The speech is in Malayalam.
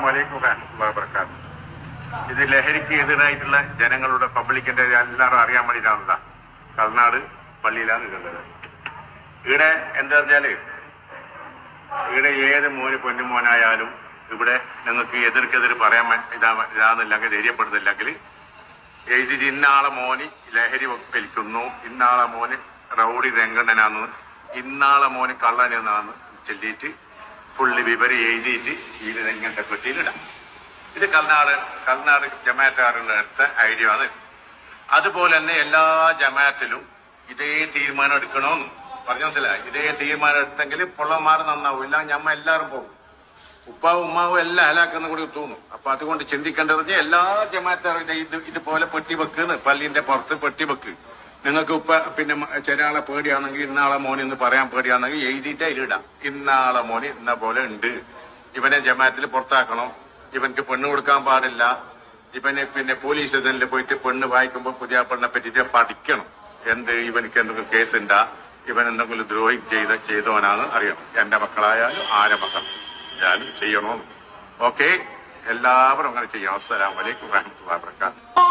അസ്സലാം വലൈക്കും വറഹ്മത്തുള്ളാഹി വബറകാതുഹു. ഇത് ലഹരിക്ക് എതിരായിട്ടുള്ള ജനങ്ങളുടെ പബ്ലിക്കിന്റെ എല്ലാവരും അറിയാൻ വേണ്ടിയിട്ടാണല്ല. കർണാട് പള്ളിയിലാണ് കണ്ടത് ഇവിടെ എന്താ പറഞ്ഞാൽ ഇവിടെ ഏത് മോന് പൊന്നുമോനായാലും ഇവിടെ നിങ്ങൾക്ക് എതിർക്കെതിർ പറയാൻ ഇതാ ഇതാന്നില്ലെങ്കിൽ ധൈര്യപ്പെടുന്നില്ലെങ്കിൽ എഴുതി ഇന്നാളെ മോന് ലഹരി വലിക്കുന്നു. ഇന്നാളെ മോന് റൗഡി രംഗണ്ണനാന്ന്. ഇന്നാളെ മോന് കള്ളനെന്നാന്ന് ചൊല്ലിയിട്ട് ഫുള്ള് വിവരം എഴുതിയിട്ട് ഇത് ഇങ്ങനത്തെ പെട്ടിയിലിടാം. ഇത് കർണാട് കർണാട് ജമാഅത്തുകാരുടെ അടുത്ത ഐഡിയ ആണ് അതുപോലെ തന്നെ എല്ലാ ജമാഅത്തിലും ഇതേ തീരുമാനം എടുക്കണമെന്ന്. പറഞ്ഞു മനസ്സിലായി? ഇതേ തീരുമാനം എടുത്തെങ്കിൽ പൊള്ളന്മാർ നന്നാവും. ഇല്ല ഞമ്മ എല്ലാവരും പോകും. ഉപ്പാവും ഉമ്മാവും എല്ലാം ഹലാക്കുന്ന കൂടി തോന്നും. അപ്പൊ അതുകൊണ്ട് ചിന്തിക്കേണ്ടത് എല്ലാ ജമാഅത്തുകാരുടെ ഇത് ഇതുപോലെ പെട്ടി വെക്കുന്നു പള്ളിന്റെ പുറത്ത് പെട്ടി വെക്ക്. നിങ്ങൾക്ക് ഇപ്പൊ പിന്നെ ചെറിയാളെ പേടിയാണെങ്കിൽ ഇന്നാളെ മോൻ എന്ന് പറയാൻ പേടിയാണെങ്കിൽ എഴുതിയിട്ട് അതിലിടാം ഇന്നാളെ മോന് ഇന്ന പോലെ ഉണ്ട്. ഇവനെ ജമാത്തിൽ പുറത്താക്കണം. ഇവനക്ക് പെണ്ണ് കൊടുക്കാൻ പാടില്ല. ഇവന് പിന്നെ പോലീസ് സ്റ്റേഷനിൽ പോയിട്ട് പെണ്ണ് വായിക്കുമ്പോൾ പുതിയ പെണ്ണെ പറ്റിയിട്ട് പഠിക്കണം. എന്ത് ഇവനക്ക് എന്തെങ്കിലും കേസ് ഉണ്ടാ ഇവൻ എന്തെങ്കിലും ദ്രോഹി ചെയ്ത ചെയ്തവനാണ് അറിയണം. എന്റെ മക്കളായാലും ആരെ മക്കൾ ഞാനും ചെയ്യണോന്ന്. ഓക്കെ എല്ലാവരും അങ്ങനെ ചെയ്യണം. അസ്സലാം വലൈക്കും വാഹമത്തുള്ള വാബർക്കാത്തു